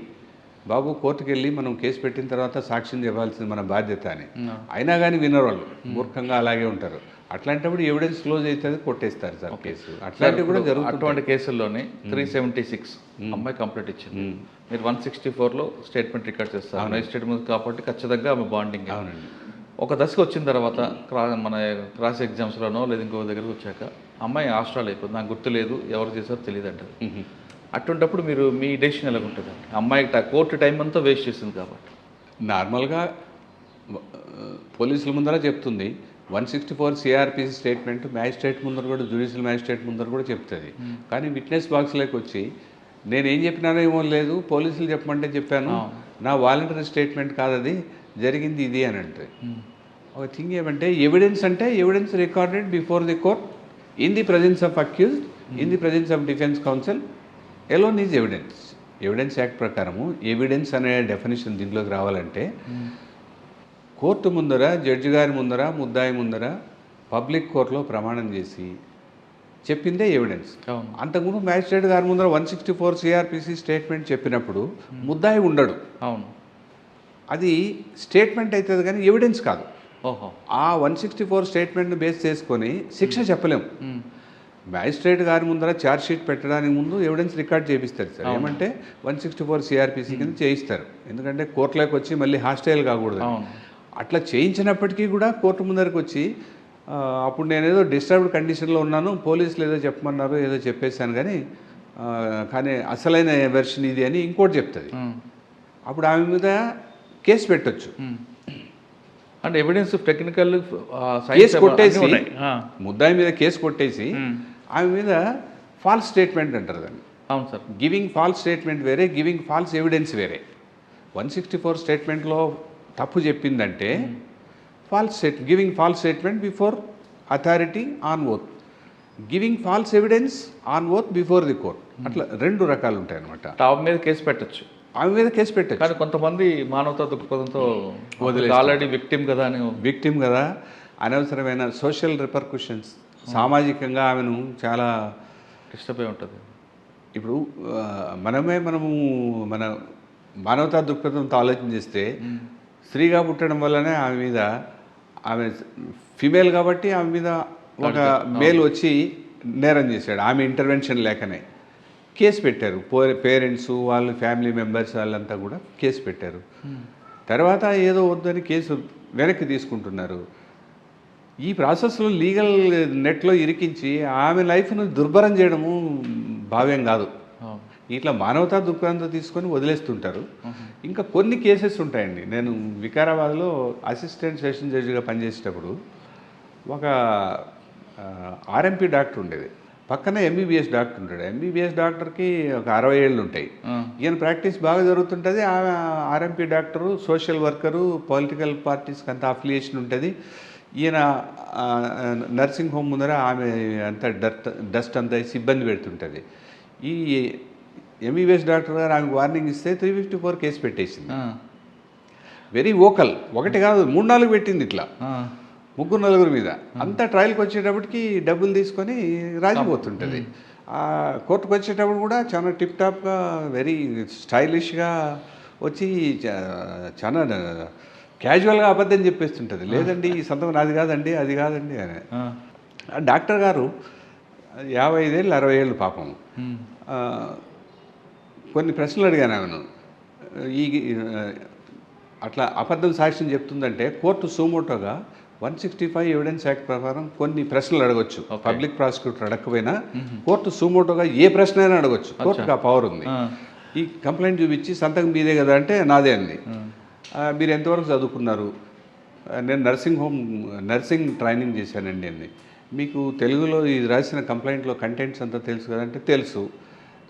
బాబు కోర్టుకు వెళ్ళి మనం కేసు పెట్టిన తర్వాత సాక్ష్యం చెప్పాల్సింది మన బాధ్యత అని. అయినా కానీ వినరు వాళ్ళు మూర్ఖంగా అలాగే ఉంటారు. అట్లాంటప్పుడు ఎవిడెన్స్ క్లోజ్ అవుతుంది కొట్టేస్తారు సార్ కేసు. అట్లాంటివి కూడా జరుగుతుంది అటువంటి కేసుల్లోనే త్రీ సెవెంటీ సిక్స్ అమ్మాయి కంప్లీట్ ఇచ్చింది. మీరు వన్ సిక్స్టీ ఫోర్లో స్టేట్మెంట్ రికార్డ్ చేస్తారు. మెజిస్ట్రేట్ ముందు కాబట్టి ఖచ్చితంగా ఆమె బాండింగ్. అవునండి. ఒక దశకు వచ్చిన తర్వాత క్రా మన క్రాస్ ఎగ్జామ్స్లోనో లేదా ఇంకో దగ్గరకు వచ్చాక అమ్మాయి హాస్టల్ అయిపోతుంది నాకు గుర్తు లేదు ఎవరు చేశారో తెలియదు అంటారు అటువంటప్పుడు మీరు మీ డెసిషన్ ఎలా ఉంటుంది అమ్మాయి ట- కోర్టు టైం అంతా వేస్ట్ చేసింది కాబట్టి. నార్మల్గా పోలీసుల ముందర చెప్తుంది. One sixty four CrPC statement magistrate ముందర కూడా జ్యుడిషియల్ మ్యాజిస్ట్రేట్ ముందర కూడా చెప్తుంది. కానీ విట్నెస్ బాక్స్లోకి వచ్చి నేను ఏం చెప్పినానో ఏమో లేదు పోలీసులు చెప్పమంటే చెప్పాను. నా వాలంటరీ స్టేట్మెంట్ కాదు అది జరిగింది ఇది అని అంటే ఒక థింగ్ ఏమంటే ఎవిడెన్స్ అంటే evidence recorded before the court in the presence of accused in the presence of defence counsel alone is evidence evidence act ప్రకారము ఎవిడెన్స్ అనే డెఫినేషన్ దీంట్లోకి రావాలంటే కోర్టు ముందర జడ్జి గారి ముందర ముద్దాయి ముందర పబ్లిక్ కోర్టులో ప్రమాణం చేసి చెప్పిందే ఎవిడెన్స్ అంతకుముందు మ్యాజిస్ట్రేట్ గారి ముందర one sixty four CRPC statement చెప్పినప్పుడు ముద్దాయి ఉండడు. అవును. అది స్టేట్మెంట్ అవుతుంది కానీ ఎవిడెన్స్ కాదు. ఓహో. ఆ వన్ సిక్స్టీ ఫోర్ స్టేట్మెంట్ని బేస్ చేసుకొని శిక్ష చెప్పలేం. మ్మ్. మ్యాజిస్ట్రేట్ గారి ముందర ఛార్జ్ షీట్ పెట్టడానికి ముందు ఎవిడెన్స్ రికార్డ్ చేపిస్తారు సార్. ఏమంటే వన్ సిక్స్టీ ఫోర్ సిఆర్పిసి కింద చేయిస్తారు. ఎందుకంటే కోర్టులోకి వచ్చి మళ్ళీ హాస్టైల్ కాకూడదు అట్లా చేయించినప్పటికీ కూడా కోర్టు ముందరకు వచ్చి అప్పుడు నేను ఏదో డిస్టర్బ్డ్ కండిషన్లో ఉన్నాను పోలీసులు ఏదో చెప్పమన్నారు ఏదో చెప్పేశాను కానీ కానీ అసలైన వెర్షన్ ఇది అని ఇంకోటి చెప్తుంది. అప్పుడు ఆమె మీద కేసు పెట్టొచ్చు. అంటే ఎవిడెన్స్ టెక్నికల్ కేసు కొట్టేసి. ముద్దాయి మీద కేసు కొట్టేసి. ఆమె మీద ఫాల్స్ స్టేట్మెంట్ అంటారు దాన్ని. అవును సార్. గివింగ్ ఫాల్స్ స్టేట్మెంట్ వేరే గివింగ్ ఫాల్స్ ఎవిడెన్స్ వేరే. వన్ సిక్స్టీ ఫోర్ స్టేట్మెంట్లో తప్పు చెప్పిందంటే false state giving false statement before authority on oath giving false evidence on oath before the court అట్లా రెండు రకాలు ఉంటాయి అనమాట టాప్ మీద కేసు పెట్టచ్చు. ఆమె మీద కేసు పెట్టచ్చు. కానీ కొంతమంది మానవతా దృక్పథంతో ఆల్రెడీ విక్టిమ్ కదా అని విక్టిమ్ కదా. అనవసరమైన సోషల్ రిపర్కుషన్స్ సామాజికంగా ఆమెను చాలా డిస్టర్బ్ అయి ఉంటుంది. ఇప్పుడు మనమే మనము మన మానవతా దృక్పథంతో ఆలోచన చేస్తే స్త్రీగా పుట్టడం వల్లనే ఆమె మీద ఆమె ఫిమేల్ కాబట్టి ఆమె మీద ఒక మేల్ వచ్చి నేరం చేశాడు. ఆమె ఇంటర్వెన్షన్ లేకనే కేసు పెట్టారు. పేరెంట్స్ వాళ్ళ ఫ్యామిలీ మెంబర్స్ వాళ్ళంతా కూడా కేసు పెట్టారు. తర్వాత ఏదో వద్దని కేసు వెనక్కి తీసుకుంటున్నారు. ఈ ప్రాసెస్లో లీగల్ నెట్లో ఇరికించి ఆమె లైఫ్ను దుర్భరం చేయడము భావ్యం కాదు. ఇట్లా మానవతా దృక్పథంతో తీసుకొని వదిలేస్తుంటారు. ఇంకా కొన్ని కేసెస్ ఉంటాయండి. నేను వికారాబాద్లో అసిస్టెంట్ సెషన్ జడ్జిగా పనిచేసేటప్పుడు ఒక ఆర్ఎంపీ డాక్టర్ ఉండేది. పక్కన ఎంబీబీఎస్ డాక్టర్ ఉంటాడు. ఎంబీబీఎస్ డాక్టర్కి ఒక అరవై ఏళ్ళు ఉంటాయి. ఈయన ప్రాక్టీస్ బాగా జరుగుతుంటుంది. ఆమె RMP doctor social worker political పార్టీస్కి అంత అఫిలియేషన్ ఉంటుంది. ఈయన నర్సింగ్ హోమ్ ముందర ఆమె అంతా డస్ట్ డస్ట్ అంతా వేసి ఇబ్బంది పెడుతుంటుంది. ఈ ఎంబీబీఎస్ డాక్టర్ గారు ఆమెకు వార్నింగ్ ఇస్తే త్రీ ఫిఫ్టీ ఫోర్ కేసు పెట్టేసింది. వెరీ ఓకల్ ఒకటి కాదు మూడు నాలుగు పెట్టింది ఇట్లా. ముగ్గురు నలుగురు మీద. అంతా ట్రయల్కి వచ్చేటప్పటికి డబ్బులు తీసుకొని రాజిపోతుంటుంది ఆ. కోర్టుకు వచ్చేటప్పుడు కూడా చాలా టిప్ టాప్గా వెరీ స్టైలిష్గా వచ్చి చాలా క్యాజువల్గా అబద్ధం చెప్పేస్తుంటుంది. లేదండి ఈ సంతకం నాది కాదండి అది కాదండి అని. డాక్టర్ గారు యాభై ఐదేళ్ళు అరవై ఏళ్ళు పాపం కొన్ని ప్రశ్నలు అడిగాను ఆమెను. ఈ అట్లా అబద్ధం సాక్ష్యం చెప్తుందంటే court సుమోటోగా one sixty five evidence act ప్రకారం కొన్ని ప్రశ్నలు అడగొచ్చు. పబ్లిక్ ప్రాసిక్యూటర్ అడగకపోయినా కోర్టు సుమోటోగా ఏ ప్రశ్న అయినా అడగొచ్చు. కోర్టుకు ఆ పవర్ ఉంది. ఈ కంప్లైంట్ చూపించి సంతకం మీదే కదా అంటే నాదే అంది. మీరు ఎంతవరకు చదువుకున్నారు? నేను నర్సింగ్ హోమ్ నర్సింగ్ ట్రైనింగ్ చేశానండి అండి మీకు తెలుగులో ఇది రాసిన కంప్లైంట్లో కంటెంట్స్ అంతా తెలుసు కదంటే తెలుసు.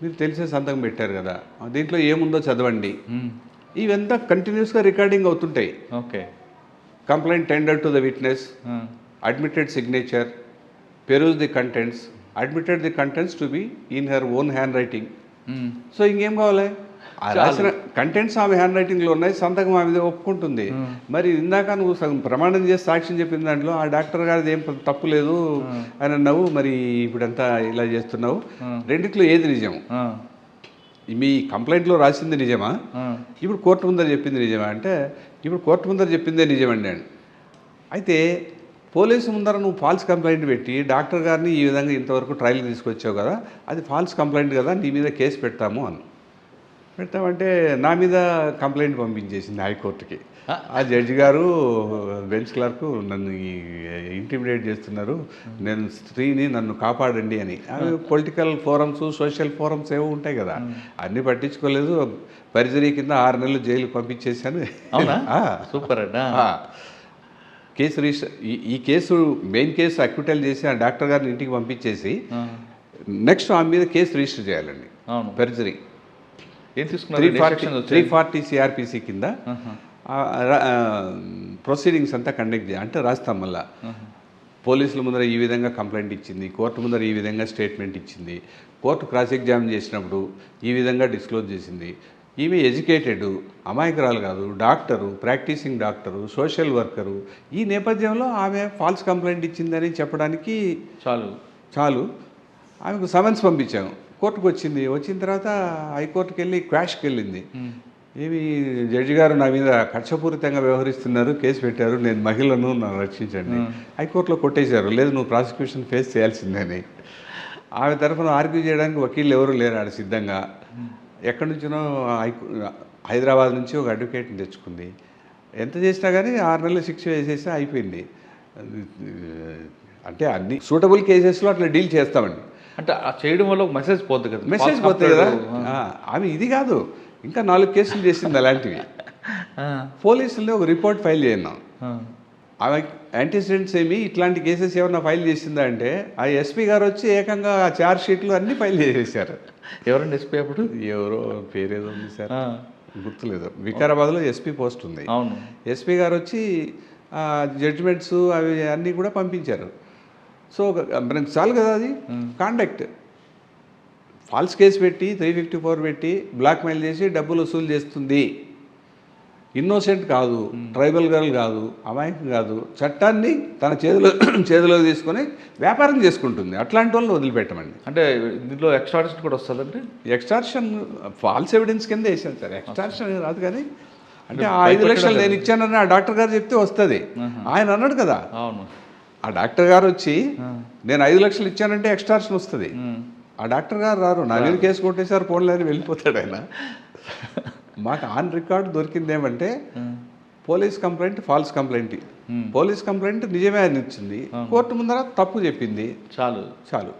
మీరు తెలిసే సంతకం పెట్టారు కదా? దీంట్లో ఏముందో చదవండి. ఇవంతా కంటిన్యూస్గా రికార్డింగ్ అవుతుంటాయి. Okay. Complaint tender to the witness admitted signature peruse the contents admitted the contents to be in her own handwriting so ఇంకేం కావాలి? రాసిన కంటెంట్స్ ఆమె హ్యాండ్ రైటింగ్లో ఉన్నాయి సంతకం ఆమె ఒప్పుకుంటుంది. మరి ఇందాక నువ్వు సగం ప్రమాణం చేసి సాక్ష్యం చెప్పిన దాంట్లో ఆ డాక్టర్ గారిది ఏం తప్పు లేదు అని అన్నావు మరి ఇప్పుడంతా ఇలా చేస్తున్నావు. రెండిట్లో ఏది నిజం? మీ కంప్లైంట్లో రాసింది నిజమా? ఇప్పుడు కోర్టు ముందర చెప్పింది నిజమా? అంటే ఇప్పుడు కోర్టు ముందర చెప్పిందే నిజమండి అండి అయితే పోలీసు ముందర నువ్వు ఫాల్స్ కంప్లైంట్ పెట్టి డాక్టర్ గారిని ఈ విధంగా ఇంతవరకు ట్రయల్ తీసుకొచ్చావు కదా అది ఫాల్స్ కంప్లైంట్ కదా నీ మీద కేసు పెడతాము అను పెడతామంటే నా మీద కంప్లైంట్ పంపించేసింది హైకోర్టుకి. ఆ. జడ్జి గారు బెంచ్ క్లర్క్ నన్ను ఇంటిమిడేట్ చేస్తున్నారు. నేను స్త్రీని నన్ను కాపాడండి అని. పొలిటికల్ ఫోరమ్స్ సోషల్ ఫోరమ్స్ ఏవో ఉంటాయి కదా. అన్నీ పట్టించుకోలేదు. పరిజరీ కింద ఆరు నెలలు జైలుకి పంపించేశాను. అవునా? ఆ. సూపర్ అండి ఆ. కేసు రిజిస్టర్ ఈ ఈ కేసు మెయిన్ కేసు అక్విటల్ చేసి ఆ డాక్టర్ గారిని ఇంటికి పంపించేసి నెక్స్ట్ ఆమె మీద కేసు రిజిస్టర్ చేయాలండి. పెర్జరీ ఏం తీసుకున్నారు? Three forty three forty CRPC కింద ప్రొసీడింగ్స్ అంతా కండక్ట్ చేయాలి అంటే రాస్తాం మళ్ళా. పోలీసుల ముందర ఈ విధంగా కంప్లైంట్ ఇచ్చింది కోర్టు ముందర ఈ విధంగా స్టేట్మెంట్ ఇచ్చింది కోర్టు క్రాస్ ఎగ్జామిన్ చేసినప్పుడు ఈ విధంగా డిస్క్లోజ్ చేసింది. ఈమె ఎడ్యుకేటెడ్ అమాయకురాలు కాదు doctor practicing doctor social worker. ఈ నేపథ్యంలో ఆమె ఫాల్స్ కంప్లైంట్ ఇచ్చిందని చెప్పడానికి చాలు. చాలు. ఆమెకు సమన్స్ పంపించాము కోర్టుకు వచ్చింది. వచ్చిన తర్వాత హైకోర్టుకి వెళ్ళి క్వాష్కి వెళ్ళింది ఏమి జడ్జి గారు నా మీద కక్షపూరితంగా వ్యవహరిస్తున్నారు కేసు పెట్టారు నేను మహిళను నన్ను రక్షించండి. హైకోర్టులో కొట్టేశారు. లేదు నువ్వు ప్రాసిక్యూషన్ ఫేస్ చేయాల్సిందని. ఆమె తరఫున ఆర్గ్యూ చేయడానికి వకీళ్ళు ఎవరు లేరు ఆడ సిద్ధంగా. ఎక్కడి నుంచినో హైకో హైదరాబాద్ నుంచి ఒక అడ్వకేట్ని తెచ్చుకుంది. ఎంత చేసినా కానీ ఆరు నెలలు శిక్ష వేసేసి అయిపోయింది. అంటే అన్ని సూటబుల్ కేసెస్లో అట్లా డీల్ చేస్తామండి. అంటే ఆ చేయడం వల్ల ఒక మెసేజ్ పోద్ది కదా. మెసేజ్ పోతాయి కదా? ఆమె ఇది కాదు. ఇంకా నాలుగు కేసులు చేసింది అలాంటివి. ఆ, పోలీసుల్ని ఒక రిపోర్ట్ ఫైల్ చేయన్నాం. ఆమె యాంటీసిడెంట్స్ ఏమి ఇట్లాంటి కేసెస్ ఏమన్నా ఫైల్ చేసిందా అంటే ఆ ఎస్పీ గారు వచ్చి ఏకంగా ఆ చార్జ్ షీట్లు అన్నీ ఫైల్ చేసేసారు ఎవరండి ఎస్పీ అప్పుడు? ఎవరో పేరేదో ఉంది సార్. గుర్తులేదు. వికారాబాద్లో ఎస్పీ పోస్ట్ ఉంది. అవును. ఎస్పీ గారు వచ్చి జడ్జిమెంట్స్ అవి అన్నీ కూడా పంపించారు. సో మనకి చాలు కదా అది? కాండక్ట్. ఫాల్స్ కేసు పెట్టి త్రీ ఫిఫ్టీ ఫోర్ పెట్టి బ్లాక్మెయిల్ చేసి డబ్బులు వసూలు చేస్తుంది. ఇన్నోసెంట్ కాదు. ట్రైబల్ గర్ల్ కాదు. అమాయకం కాదు. చట్టాన్ని తన చేతిలో [CLEARS THROAT] చేతిలో తీసుకొని వ్యాపారం చేసుకుంటుంది. అట్లాంటి వాళ్ళని వదిలిపెట్టమండి. అంటే దీంట్లో ఎక్స్ట్రాడిషన్ కూడా వస్తుందండి? ఎక్స్టార్షన్ ఫాల్స్ ఎవిడెన్స్ కింద వేసాను సార్. ఎక్స్టార్షన్ రాదు కానీ అంటే ఆ ఐదు లక్షలు నేను ఇచ్చానని ఆ డాక్టర్ గారు చెప్తే వస్తుంది. ఆయన అన్నాడు కదా. అవును. ఆ డాక్టర్ గారు వచ్చి నేను ఐదు లక్షలు ఇచ్చానంటే ఎక్స్టార్షన్ వస్తుంది. ఆ డాక్టర్ గారు రారు. నా మీద కేసు కొట్టేసారు ఫోన్లో అని వెళ్ళిపోతాడు ఆయన. మాకు ఆన్ రికార్డ్ దొరికింది ఏమంటే police complaint false complaint. Police complaint నిజమే అని ఇచ్చింది. కోర్టు ముందర తప్పు చెప్పింది. చాలు. చాలు.